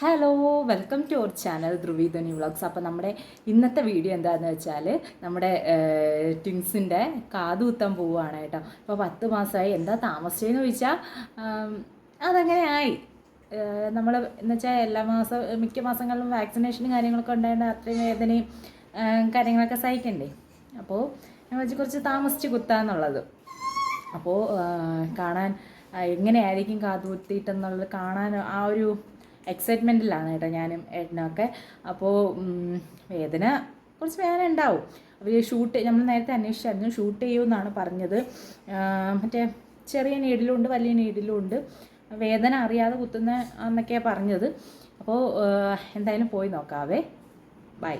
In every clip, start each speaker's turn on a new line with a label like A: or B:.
A: Hello welcome to our channel ധ്രുവീധനി vlogs അപ്പോൾ നമ്മുടെ ഇന്നത്തെ വീഡിയോ എന്താണെന്ന് വെച്ചാൽ നമ്മുടെ ട്വിൻസിന്റെ കാതുകുത്താൻ പോവുകയാണ് കേട്ടോ. അപ്പോൾ പത്ത് മാസമായി. എന്താ താമസിച്ചതെന്ന് ചോദിച്ചാൽ അതങ്ങനെ ആയി നമ്മൾ എന്ന് വെച്ചാൽ എല്ലാ മാസം മിക്ക മാസങ്ങളിലും വാക്സിനേഷനും കാര്യങ്ങളൊക്കെ ഉണ്ടായതുകൊണ്ട് അത്രയും വേദനയും കാര്യങ്ങളൊക്കെ സഹിക്കണ്ടേ? അപ്പോൾ ഞാൻ വെച്ച് കുറച്ച് താമസിച്ച് കുത്താന്നുള്ളത്. അപ്പോൾ കാണാൻ എങ്ങനെയായിരിക്കും കാതുകുത്തിയിട്ടെന്നുള്ളത് കാണാൻ ആ ഒരു എക്സൈറ്റ്മെന്റിലാണ് കേട്ടോ ഞാനും ഏട്ടനൊക്കെ അപ്പോൾ വേദന കുറച്ച് വേദന ഉണ്ടാവും. അവർ ഷൂട്ട് നമ്മൾ നേരത്തെ അന്വേഷിച്ചായിരുന്നു ഷൂട്ട് ചെയ്യുമെന്നാണ് പറഞ്ഞത്. മറ്റേ ചെറിയ നീഡിലും വലിയ നീഡിലും ഉണ്ട്. വേദന അറിയാതെ കുത്തുന്ന എന്നൊക്കെയാണ് പറഞ്ഞത്. അപ്പോൾ എന്തായാലും പോയി നോക്കാവേ. ബൈ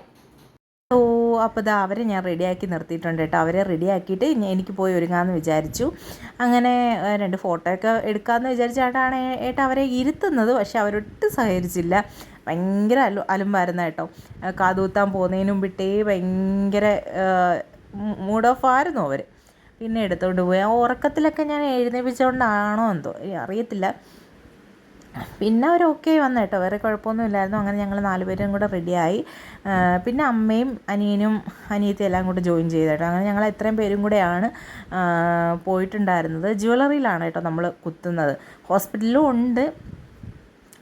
B: ഓ അപ്പോൾ ഇതാ അവരെ ഞാൻ റെഡിയാക്കി നിർത്തിയിട്ടുണ്ട് കേട്ടോ. അവരെ റെഡിയാക്കിയിട്ട് എനിക്ക് പോയി ഒരുങ്ങാമെന്ന് വിചാരിച്ചു. അങ്ങനെ രണ്ട് ഫോട്ടോ ഒക്കെ എടുക്കാമെന്ന് വിചാരിച്ചാട്ടാണ് ഏട്ടാ അവരെ ഇരുത്തുന്നത്. പക്ഷെ അവരൊട്ടും സഹകരിച്ചില്ല. ഭയങ്കര അലു അലുമ്പായിരുന്നു കേട്ടോ. കാതൂത്താൻ പോകുന്നതിന് മുമ്പിട്ടേ ഭയങ്കര മൂഡ് ഓഫ് ആയിരുന്നു അവർ പിന്നെ എടുത്തുകൊണ്ട് പോയി. ആ ഉറക്കത്തിലൊക്കെ ഞാൻ എഴുന്നേപ്പിച്ചുകൊണ്ടാണോ എന്തോ അറിയത്തില്ല. പിന്നെ അവർ ഓക്കെ വന്നു കേട്ടോ. വേറെ കുഴപ്പമൊന്നും ഇല്ലായിരുന്നു. അങ്ങനെ ഞങ്ങൾ നാലുപേരും കൂടെ റെഡിയായി പിന്നെ അമ്മയും അനിയനും അനിയത്തി എല്ലാം കൂടെ ജോയിൻ ചെയ്തു കേട്ടോ. അങ്ങനെ ഞങ്ങൾ എത്രയും പേരും കൂടെയാണ് പോയിട്ടുണ്ടായിരുന്നത്. ജ്വല്ലറിയിലാണ് കേട്ടോ നമ്മൾ കുത്തുന്നത്. ഹോസ്പിറ്റലും ഉണ്ട്.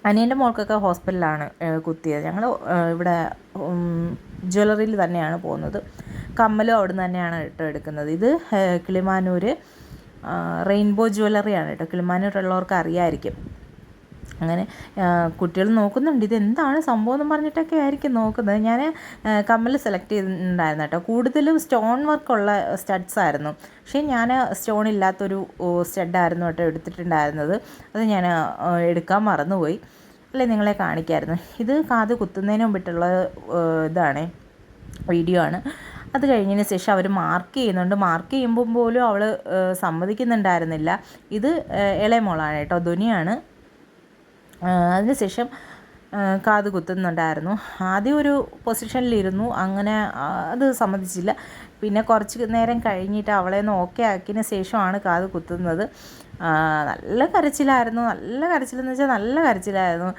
B: അനിയന്റെ മോൾക്കൊക്കെ ഹോസ്പിറ്റലിലാണ് കുത്തിയത്. ഞങ്ങൾ ഇവിടെ ജ്വല്ലറിയിൽ തന്നെയാണ് പോകുന്നത്. കമ്മലും അവിടെ നിന്ന് തന്നെയാണ് കേട്ടോ എടുക്കുന്നത്. ഇത് കിളിമാനൂർ റെയിൻബോ ജ്വല്ലറിയാണ് കേട്ടോ. കിളിമാനൂരുള്ളവർക്ക് അറിയാമായിരിക്കും അങ്ങനെ കുട്ടികൾ നോക്കുന്നുണ്ട്. ഇതെന്താണ് സംഭവം എന്ന് പറഞ്ഞിട്ടൊക്കെ ആയിരിക്കും നോക്കുന്നത്. ഞാൻ കമ്മൽ സെലക്ട് ചെയ്തിട്ടുണ്ടായിരുന്നു കേട്ടോ. കൂടുതലും സ്റ്റോൺ വർക്കുള്ള സ്റ്റഡ്സ് ആയിരുന്നു. പക്ഷേ ഞാൻ സ്റ്റോൺ ഇല്ലാത്തൊരു സ്റ്റഡായിരുന്നു കേട്ടോ എടുത്തിട്ടുണ്ടായിരുന്നത്. അത് ഞാൻ എടുക്കാൻ മറന്നുപോയി. അല്ലേ നിങ്ങളെ കാണിക്കായിരുന്നു. ഇത് കാത് കുത്തുന്നതിന് മുമ്പിട്ടുള്ള ഇതാണ് വീഡിയോ ആണ്. അത് കഴിഞ്ഞതിന് ശേഷം അവർ മാർക്ക് ചെയ്യുന്നുണ്ട്. മാർക്ക് ചെയ്യുമ്പോൾ പോലും അവൾ സമ്മതിക്കുന്നുണ്ടായിരുന്നില്ല. ഇത് ഇളയമോളാണ് ഇളയ മോളാണ് കേട്ടോ. ധുനിയാണ്. അതിനുശേഷം കാത് കുത്തുന്നുണ്ടായിരുന്നു. ആദ്യം ഒരു പൊസിഷനിലിരുന്നു. അങ്ങനെ അത് സമ്മതിച്ചില്ല. പിന്നെ കുറച്ച് നേരം കഴിഞ്ഞിട്ട് അവളെ ഒന്ന് ഓക്കെ ആക്കിയതിന് ശേഷമാണ് കാത് കുത്തുന്നത്. നല്ല കരച്ചിലായിരുന്നു. നല്ല കരച്ചിലെന്ന് വെച്ചാൽ നല്ല കരച്ചിലായിരുന്നു.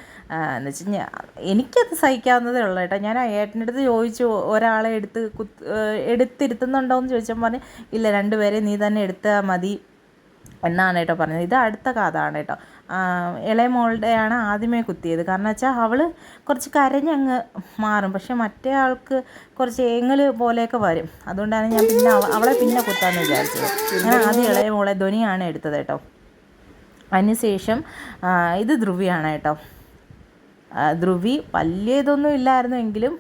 B: എന്ന് വെച്ചാൽ കഴിഞ്ഞാൽ എനിക്കത് സഹിക്കാവുന്നതേ ഉള്ളൂ കേട്ടോ. ഞാൻ ഏട്ടന്റെ അടുത്ത് ചോദിച്ചു ഒരാളെ എടുത്ത് കുത്ത് എടുത്തിരുത്തുന്നുണ്ടോ? എന്ന് ചോദിച്ചപ്പോൾ പറഞ്ഞു ഇല്ല രണ്ടുപേരെ നീ തന്നെ എടുത്താൽ മതി എന്നാണ് കേട്ടോ പറഞ്ഞത്. ഇത് അടുത്ത കാതാണ് കേട്ടോ. ഇളയ മോളുടെയാണ് ആദ്യമേ കുത്തിയത്. കാരണം വെച്ചാൽ അവൾ കുറച്ച് കരഞ്ഞങ്ങ് മാറും. പക്ഷെ മറ്റേ ആൾക്ക് കുറച്ച് ഏങ്ങൽ പോലെയൊക്കെ വരും. അതുകൊണ്ടാണ് ഞാൻ പിന്നെ അവളെ പിന്നെ കുത്താമെന്ന് വിചാരിച്ചത്. ഞാൻ ആദ്യം ഇളയ മോളെ ധ്വനിയാണ് എടുത്തത് കേട്ടോ. അതിനുശേഷം ഇത് ധ്രുവിയാണ് കേട്ടോ. ധ്രുവി വലിയ ഇതൊന്നും ഇല്ലായിരുന്നു എങ്കിലും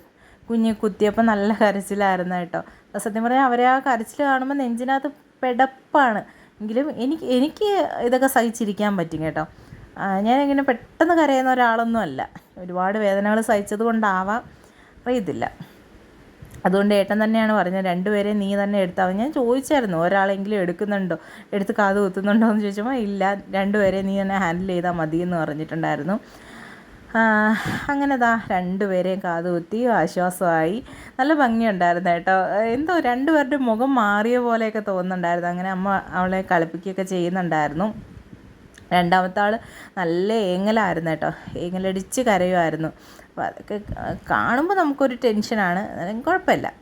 B: കുഞ്ഞ് കുത്തിയപ്പോൾ നല്ല കരച്ചിലായിരുന്നു കേട്ടോ. സത്യം പറഞ്ഞാൽ അവരെ ആ കരച്ചിൽ കാണുമ്പോൾ നെഞ്ചിനകത്ത് പെടപ്പാണ്. എങ്കിലും എനിക്ക് എനിക്ക് ഇതൊക്കെ സഹിച്ചിരിക്കാൻ പറ്റും കേട്ടോ. ഞാനിങ്ങനെ പെട്ടെന്ന് കരയുന്ന ഒരാളൊന്നും അല്ല. ഒരുപാട് വേദനകൾ സഹിച്ചത് കൊണ്ടാവാം. അറിയത്തില്ല. അതുകൊണ്ട് ഏട്ടൻ തന്നെയാണ് പറഞ്ഞത് രണ്ടുപേരെ നീ തന്നെ എടുത്താവും ഞാൻ ചോദിച്ചായിരുന്നു ഒരാളെങ്കിലും എടുക്കുന്നുണ്ടോ? എടുത്ത് കാത് കുത്തുന്നുണ്ടോ? എന്ന് ചോദിച്ചപ്പോൾ ഇല്ല രണ്ടുപേരെ നീ തന്നെ ഹാൻഡിൽ ചെയ്താൽ മതി എന്ന് പറഞ്ഞിട്ടുണ്ടായിരുന്നു. അങ്ങനെ ദാ രണ്ടുപേരെയും കാതുകുത്തി ആശ്വാസമായി. നല്ല ഭംഗിയുണ്ടായിരുന്നു കേട്ടോ. എന്തോ രണ്ടുപേരുടെ മുഖം മാറിയ പോലെയൊക്കെ തോന്നുന്നുണ്ടായിരുന്നു. അങ്ങനെ അമ്മ അവളെ കളിപ്പിക്കുകയൊക്കെ ചെയ്യുന്നുണ്ടായിരുന്നു. രണ്ടാമത്തെ ആൾ നല്ല ഏങ്ങലായിരുന്നു കേട്ടോ. ഏങ്ങലടിച്ച് കരയുമായിരുന്നു. അപ്പോൾ അതൊക്കെ കാണുമ്പോൾ നമുക്കൊരു ടെൻഷനാണ്. കുഴപ്പമില്ല.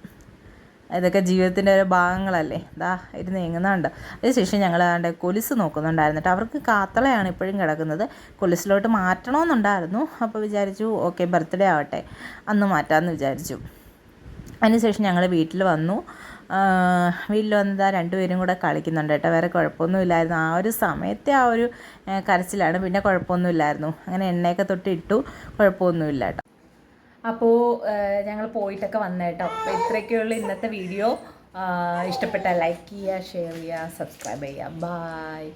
B: ഇതൊക്കെ ജീവിതത്തിന്റെ ഒരു ഭാഗങ്ങളല്ലേ? ദാ ഇരുന്ന് എങ്ങുന്നുണ്ട് അതിനുശേഷം ഞങ്ങൾ ആണ്ട് കൊലുസ് നോക്കുന്നുണ്ടായിരുന്നു കേട്ടോ. അവർക്ക് കാത്തളയാണ് ഇപ്പോഴും കിടക്കുന്നത്. കൊലുസിലോട്ട് മാറ്റണമെന്നുണ്ടായിരുന്നു. അപ്പോൾ വിചാരിച്ചു ഓക്കെ ബർത്ത്ഡേ ആവട്ടെ അന്ന് മാറ്റാമെന്ന് വിചാരിച്ചു. അതിനുശേഷം ഞങ്ങൾ വീട്ടിൽ വന്നു. വീട്ടിൽ വന്നതാ രണ്ടുപേരും കൂടെ കളിക്കുന്നുണ്ട് കേട്ടോ. വേറെ കുഴപ്പമൊന്നുമില്ലായിരുന്നു. ആ ഒരു സമയത്തെ ആ ഒരു കരച്ചിലാണ്. പിന്നെ കുഴപ്പമൊന്നുമില്ലായിരുന്നു. അങ്ങനെ എണ്ണയൊക്കെ തൊട്ട് ഇട്ടു കുഴപ്പമൊന്നുമില്ല കേട്ടോ.
A: അപ്പോൾ ഞങ്ങൾ പോയിട്ടൊക്കെ വന്നേട്ടോ. അപ്പോൾ ഇത്രയൊക്കെയുള്ള ഇന്നത്തെ വീഡിയോ. ഇഷ്ടപ്പെട്ടാൽ ലൈക്ക് ചെയ്യുക ഷെയർ ചെയ്യുക സബ്സ്ക്രൈബ് ചെയ്യുക. ബായ്